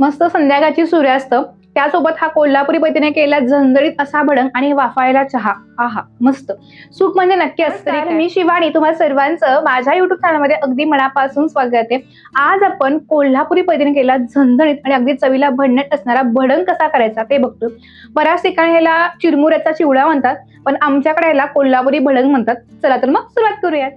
मस्त संध्याकाळची सूर्यास्त त्यासोबत हा कोल्हापुरी पद्धतीने केलेला झणझणीत असा भडंग आणि वाफायला चहा. आहा मस्त. सुख म्हणजे नक्की असतं. मी शिवानी तुम्हाला सर्वांचं माझ्या युट्यूब चॅनलमध्ये अगदी मनापासून स्वागत आहे. आज आपण कोल्हापुरी पद्धतीने केलेला झणझणीत आणि अगदी चवीला भन्नट असणारा भडंग कसा करायचा ते बघतो बऱ्याच ठिकाणी ह्याला चिरमुऱ्याचा चिवडा म्हणतात पण आमच्याकडे ह्याला कोल्हापुरी भडंग म्हणतात. चला तर मग सुरुवात करूयात.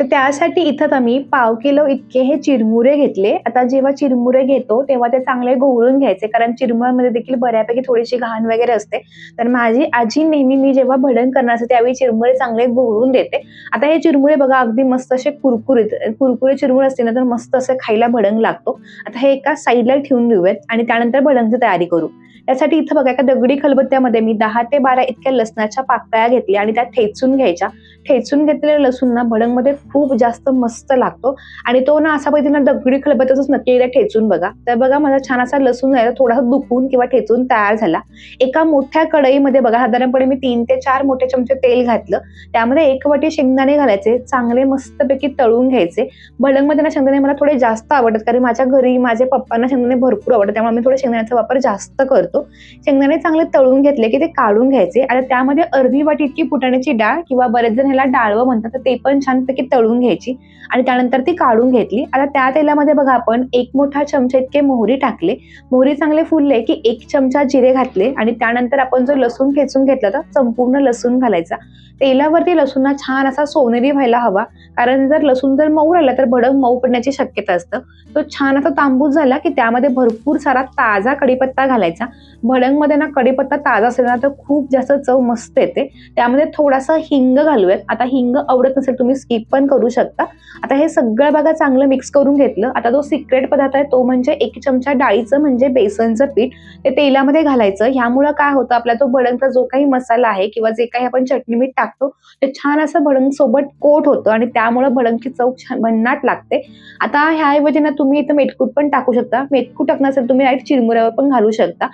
तर त्यासाठी इथं आम्ही पाव किलो इतके हे चिरमुरे घेतले. आता जेव्हा चिरमुरे घेतो तेव्हा ते चांगले घोळून घ्यायचे. कारण चिरमुऱ्यामध्ये देखील बऱ्यापैकी थोडीशी घाण वगैरे असते. तर माझी आजी नेहमी मी जेव्हा भडंग करणार असते त्यावेळी चिरमुरे चांगले घोळून देते. आता हे चिरमुरे बघा अगदी मस्त असे कुरकुरीत कुरकुरे चिरमुरे असते ना तर मस्त असे खायला भडंग लागतो. आता हे एका साईडला ठेवून देऊयात आणि त्यानंतर भडंगची तयारी करू. त्यासाठी इथं बघा एका दगडी खलबत्त्यामध्ये मी दहा ते बारा इतक्या लसणाच्या पाकळ्या घेतल्या आणि त्या ठेचून घ्यायच्या. ठेचून घेतलेला लसूण ना भडंगमध्ये खूप जास्त मस्त लागतो. आणि तो ना असा पद्धतीनं दगडी खलबत्त्यातच नक्की एकदा ठेचून बघा. तर बघा माझा छान असा लसूण आहे थोडासा दुखून किंवा ठेचून तयार झाला. एका मोठ्या कढईमध्ये बघा साधारणपणे मी तीन ते चार मोठे चमचे तेल घातलं. त्यामध्ये एक वाटी शेंगदाणे घालायचे चांगले मस्तपैकी तळून घ्यायचे. भडंगमध्ये ना शेंगदाणे मला थोडे जास्त आवडतात कारण माझ्या घरी माझे पप्पांना शेंगदाणे भरपूर आवडतात त्यामुळे मी थोडे शेंगदाण्याचा वापर जास्त करतो. शेंगदाणे चांगले तळून घेतले की ते काढून घ्यायचे. आणि त्यामध्ये अर्धी वाटी इतकी फुटाण्याची डाळ किंवा बरेच जण ह्याला डाळवं म्हणतात तर ते पण छानपैकी तळून घ्यायची. आणि त्यानंतर ती काढून घेतली. आता त्या तेलामध्ये बघा आपण एक मोठा चमचा इतके मोहरी टाकले. मोहरी चांगले फुलले की एक चमचा जिरे घातले. आणि त्यानंतर आपण जो लसूण खेचून घेतला तर संपूर्ण लसूण घालायचा. तेलावरती लसूणना छान असा सोनेरी व्हायला हवा. कारण जर लसूण जर मऊ राहिला तर भडंग मऊ पडण्याची शक्यता असतं. तो छान असा तांबूस झाला की त्यामध्ये भरपूर सारा ताजा कडीपत्ता घालायचा. भडंगमध्ये ना कडीपत्ता ताजा असेल ना तर खूप जास्त चव मस्त येते. त्यामध्ये थोडासा हिंग घालूयात. आता हिंग आवडत नसेल तुम्ही स्किप पण करू शकता. आता हे सगळं बघा चांगलं मिक्स करून घेतलं. आता जो सिक्रेट पदार्थ आहे तो म्हणजे एक चमचा डाळीचं म्हणजे बेसनचं पीठ ते तेलामध्ये घालायचं. ह्यामुळं काय होतं आपला तो भडंगचा जो काही मसाला आहे किंवा जे काही आपण चटणी मीठ टाकतो ते छान असं भडंग सोबत कोट होतं आणि त्यामुळं भडंगची चव छान भन्नाट लागते. आता ह्याऐवजी ना तुम्ही इथं मेटकूट पण टाकू शकता. मेटकूट टाकणं असेल तुम्ही राईट चिरमुऱ्यावर पण घालू शकता.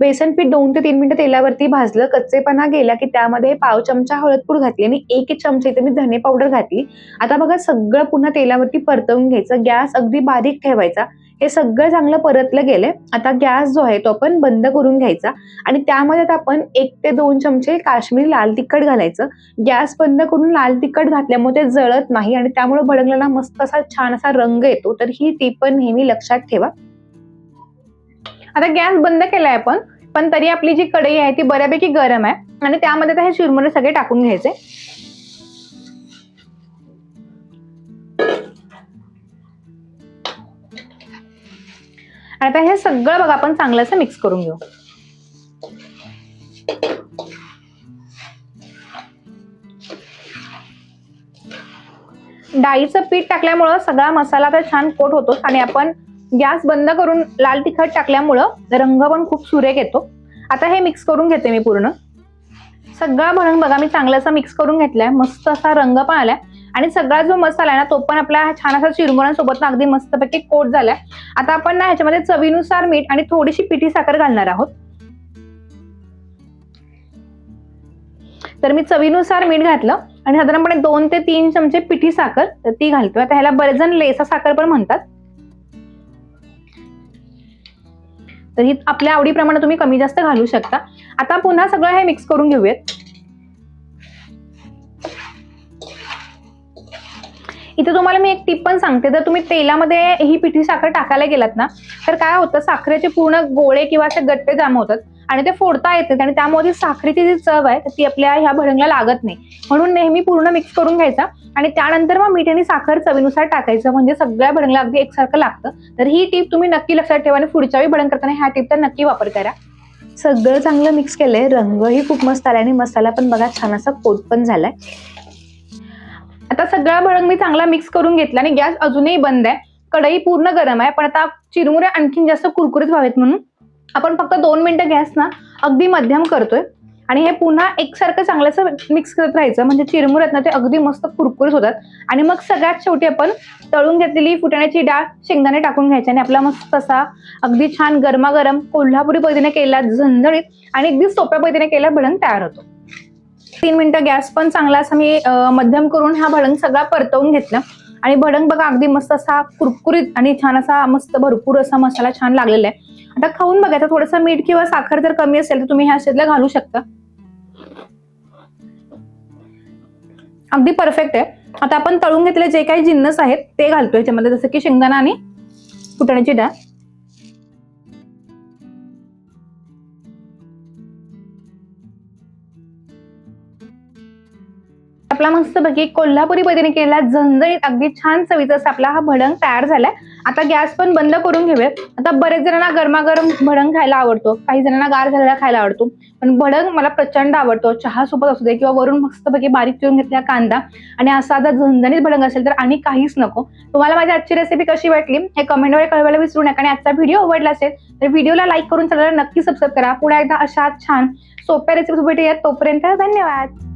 बेसन पीठ दोन ते तीन मिनिटं तेलावरती भाजलं. कच्चेपणा गेला की त्यामध्ये पाव चमचा हळदपूड घातली आणि एक एक चमचे इथे मी धने पावडर घातली. आता बघा सगळं पुन्हा तेलावरती परतवून घ्यायचं. गॅस अगदी बारीक ठेवायचा. हे सगळं चांगलं परतलं गेलंय आता गॅस जो आहे तो आपण बंद करून घ्यायचा. आणि त्यामध्ये आता आपण एक ते दोन चमचे काश्मीरी लाल तिखट घालायचं. गॅस बंद करून लाल तिखट घातल्यामुळे ते जळत नाही आणि त्यामुळे भडंगला मस्त असा छान असा रंग येतो. तर ही टीप पण नेहमी लक्षात ठेवा. आता गॅस बंद केलाय आपण पण तरी आपली जी कढई आहे ती बऱ्यापैकी गरम आहे. आणि त्यामध्ये हे चिरमुरे सगळे टाकून घ्यायचे. आणि आता हे सगळं बघा आपण चांगलं असं मिक्स करून घेऊ. डाळीचं पीठ टाकल्यामुळं सगळा मसाला तर छान कोट होतो आणि आपण गॅस बंद करून लाल तिखट टाकल्यामुळं रंग पण खूप सुरेख येतो. आता हे मिक्स करून घेते मी पूर्ण. सगळा भडंग बघा मी चांगलं असं मिक्स करून घेतलाय. मस्त असा रंग पण आलाय. आणि सगळा जो मसाला आहे ना तो पण आपला छान असा चिरमुऱ्यांसोबत ना अगदी मस्तपैकी कोट झालाय. आता आपण ना ह्याच्यामध्ये चवीनुसार मीठ आणि थोडीशी पिठी साखर घालणार आहोत. तर मी चवीनुसार मीठ घातलं आणि साधारणपणे दोन ते तीन चमचे पिठी साखर तर ती घालतोय. आता ह्याला बरेच जण लेसा साखर पण म्हणतात. तर ही आपल्या आवडीप्रमाणे तुम्ही कमी जास्त घालू शकता. आता पुन्हा सगळं हे मिक्स करून घेऊयात. इथे तुम्हाला मी एक टिप पण सांगते. जर तुम्ही तेलामध्ये ही पिठी साखर टाकायला गेलात ना तर काय होतं साखरेचे पूर्ण गोळे किंवा असे गट्टे जाम होतात आणि ते फोडता येते आणि त्यामुळे ती साखरेची जी चव आहे ती आपल्या ह्या भडंगला लागत नाही. म्हणून नेहमी पूर्ण मिक्स करून घ्यायचा आणि त्यानंतर मग मीठ आणि साखर चवीनुसार टाकायचं. म्हणजे सगळ्या भडंगला अगदी एकसारखं लागतं. तर ही टीप तुम्ही नक्की लक्षात ठेवा आणि पुढच्या वेळी भडंग करताना ह्या टीपचा नक्की वापर करा. सगळं चांगलं मिक्स केलंय. रंगही खूप मस्त आलाय आणि मसाला पण बघा छान असा कोट पण झालाय. आता सगळा भडंग मी चांगला मिक्स करून घेतला आणि गॅस अजूनही बंद आहे. कढई पूर्ण गरम आहे. पण आता चिरमुरे आणखीन जास्त कुरकुरीत व्हावेत म्हणून आपण फक्त दोन मिनिटं गॅस ना अगदी मध्यम करतोय. आणि हे पुन्हा एकसारखं चांगल्याचं मिक्स करत राहायचं. म्हणजे चिरमुरे आहेत ना ते अगदी मस्त कुरकुरीत होतात. आणि मग सगळ्यात शेवटी आपण तळून घेतलेली फुटाण्याची डाळ शेंगदाणे टाकून घ्यायचे आणि आपला मस्त असा अगदी छान गरमागरम कोल्हापुरी पद्धतीने केला झणझणीत आणि अगदी सोप्या पद्धतीने केला भडंग तयार होतो. तीन मिनिटं गॅस पण चांगला असा मी मध्यम करून हा भडंग सगळा परतवून घेतला. आणि भडंग बघा अगदी मस्त असा कुरकुरीत आणि छान असा मस्त भरपूर असा मसाला छान लागलेला आहे. आता खाऊन बघायचा थोडंसं मीठ किंवा साखर जर कमी असेल तर तुम्ही ह्या शेतला घालू शकता. अगदी परफेक्ट आहे. आता आपण तळून घेतले जे काही जिन्नस आहेत ते घालतो याच्यामध्ये जसं की शेंगदाणा आणि फुटण्याची डाळ. आपला मस्तपैकी कोल्हापुरी पद्धतीने केलेला झणझणीत अगदी छान चवीचा असा आपला हा भडंग तयार झालाय. आता गॅस पण बंद करून घेऊया. आता बरेच जणांना गरमागरम भडंग खायला आवडतो. काही जणांना गार झालेला खायला आवडतो. पण भडंग मला प्रचंड आवडतो. चहा सोबत असू दे किंवा वरून मस्तपैकी बारीक चिरून घेतलेला कांदा आणि असा जर झणझणीत भडंग असेल तर आणि काहीच नको. तुम्हाला माझी आजची रेसिपी कशी वाटली हे कमेंटवर कळवायला विसरू नका आणि आजचा व्हिडिओ आवडला असेल तर व्हिडिओला लाईक करून चॅनलला नक्की सबस्क्राईब करा. पुन्हा एकदा अशा छान सोप्या रेसिपी भेटूयात. तोपर्यंत धन्यवाद.